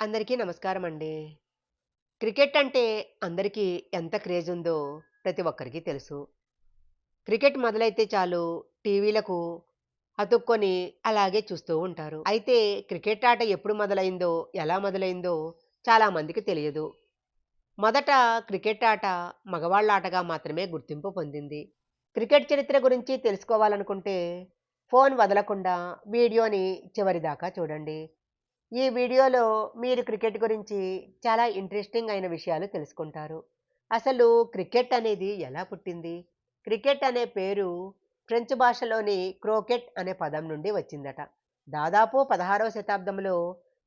అందరికీ నమస్కారం అండి. క్రికెట్ అంటే అందరికీ ఎంత క్రేజ్ ఉందో ప్రతి ఒక్కరికి తెలుసు. క్రికెట్ మొదలైతే చాలు టీవీలకు అతుక్కొని అలాగే చూస్తూ ఉంటారు. అయితే క్రికెట్ ఆట ఎప్పుడు మొదలైందో, ఎలా మొదలైందో చాలా మందికి తెలియదు. మొదట క్రికెట్ ఆట మగవాళ్ళ ఆటగా మాత్రమే గుర్తింపు పొందింది. క్రికెట్ చరిత్ర గురించి తెలుసుకోవాలనుకుంటే ఫోన్ వదలకుండా వీడియోని చివరిదాకా చూడండి. ఈ వీడియోలో మీరు క్రికెట్ గురించి చాలా ఇంట్రెస్టింగ్ అయిన విషయాలు తెలుసుకుంటారు. అసలు క్రికెట్ అనేది ఎలా పుట్టింది? క్రికెట్ అనే పేరు ఫ్రెంచ్ భాషలోని క్రోకెట్ అనే పదం నుండి వచ్చిందట. దాదాపు పదహారవ శతాబ్దంలో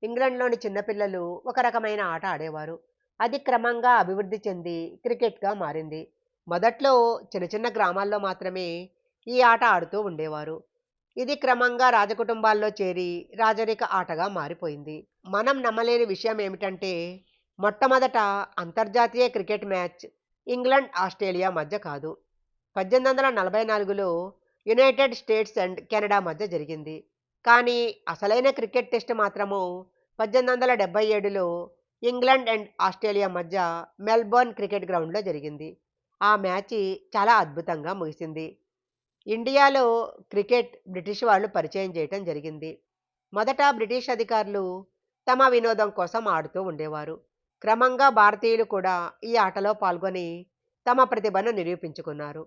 ఇంగ్లండ్‌లోని చిన్నపిల్లలు ఒక రకమైన ఆట ఆడేవారు. అది క్రమంగా అభివృద్ధి చెంది క్రికెట్‌గా మారింది. మొదట్లో చిన్న చిన్న గ్రామాల్లో మాత్రమే ఈ ఆట ఆడుతూ ఉండేవారు. ఇది క్రమంగా రాజకుటుంబాల్లో చేరి రాజరిక ఆటగా మారిపోయింది. మనం నమ్మలేని విషయం ఏమిటంటే మొట్టమొదట అంతర్జాతీయ క్రికెట్ మ్యాచ్ ఇంగ్లాండ్ ఆస్ట్రేలియా మధ్య కాదు. 1844లో యునైటెడ్ స్టేట్స్ అండ్ కెనడా మధ్య జరిగింది. కానీ అసలైన క్రికెట్ టెస్ట్ మాత్రము 1877లో ఇంగ్లండ్ అండ్ ఆస్ట్రేలియా మధ్య మెల్బోర్న్ క్రికెట్ గ్రౌండ్‌లో జరిగింది. ఆ మ్యాచ్ చాలా అద్భుతంగా ముగిసింది. ఇండియాలో క్రికెట్ బ్రిటిష్ వాళ్ళు పరిచయం చేయటం జరిగింది. మొదట బ్రిటిష్ అధికారులు తమ వినోదం కోసం ఆడుతూ ఉండేవారు. క్రమంగా భారతీయులు కూడా ఈ ఆటలో పాల్గొని తమ ప్రతిభను నిరూపించుకున్నారు.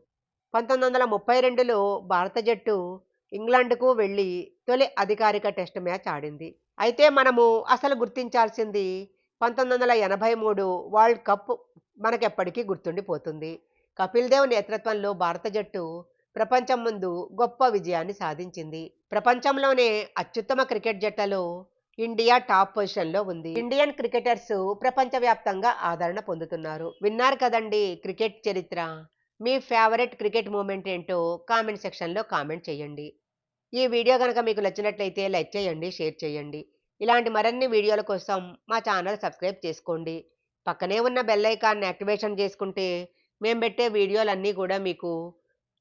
1932లో భారత జట్టు ఇంగ్లండ్‌కు వెళ్ళి తొలి అధికారిక టెస్ట్ మ్యాచ్ ఆడింది. అయితే మనము అసలు గుర్తించాల్సింది 1983 వరల్డ్ కప్ మనకెప్పటికీ గుర్తుండిపోతుంది. కపిల్ దేవ్ నేతృత్వంలో భారత జట్టు ప్రపంచం ముందు గొప్ప విజయాన్ని సాధించింది. ప్రపంచంలోనే అత్యుత్తమ క్రికెట్ జట్లలో ఇండియా టాప్ పొజిషన్‌లో ఉంది. ఇండియన్ క్రికెటర్స్ ప్రపంచవ్యాప్తంగా ఆదరణ పొందుతున్నారు. విన్నారు కదండీ క్రికెట్ చరిత్ర. మీ ఫేవరెట్ క్రికెట్ మూమెంట్ ఏంటో కామెంట్ సెక్షన్‌లో కామెంట్ చేయండి. ఈ వీడియో కనుక మీకు నచ్చినట్లయితే లైక్ చేయండి, షేర్ చేయండి. ఇలాంటి మరిన్ని వీడియోల కోసం మా ఛానల్ సబ్స్క్రైబ్ చేసుకోండి. పక్కనే ఉన్న బెల్ ఐకాన్‌ని యాక్టివేషన్ చేసుకుంటే మేము పెట్టే వీడియోలన్నీ కూడా మీకు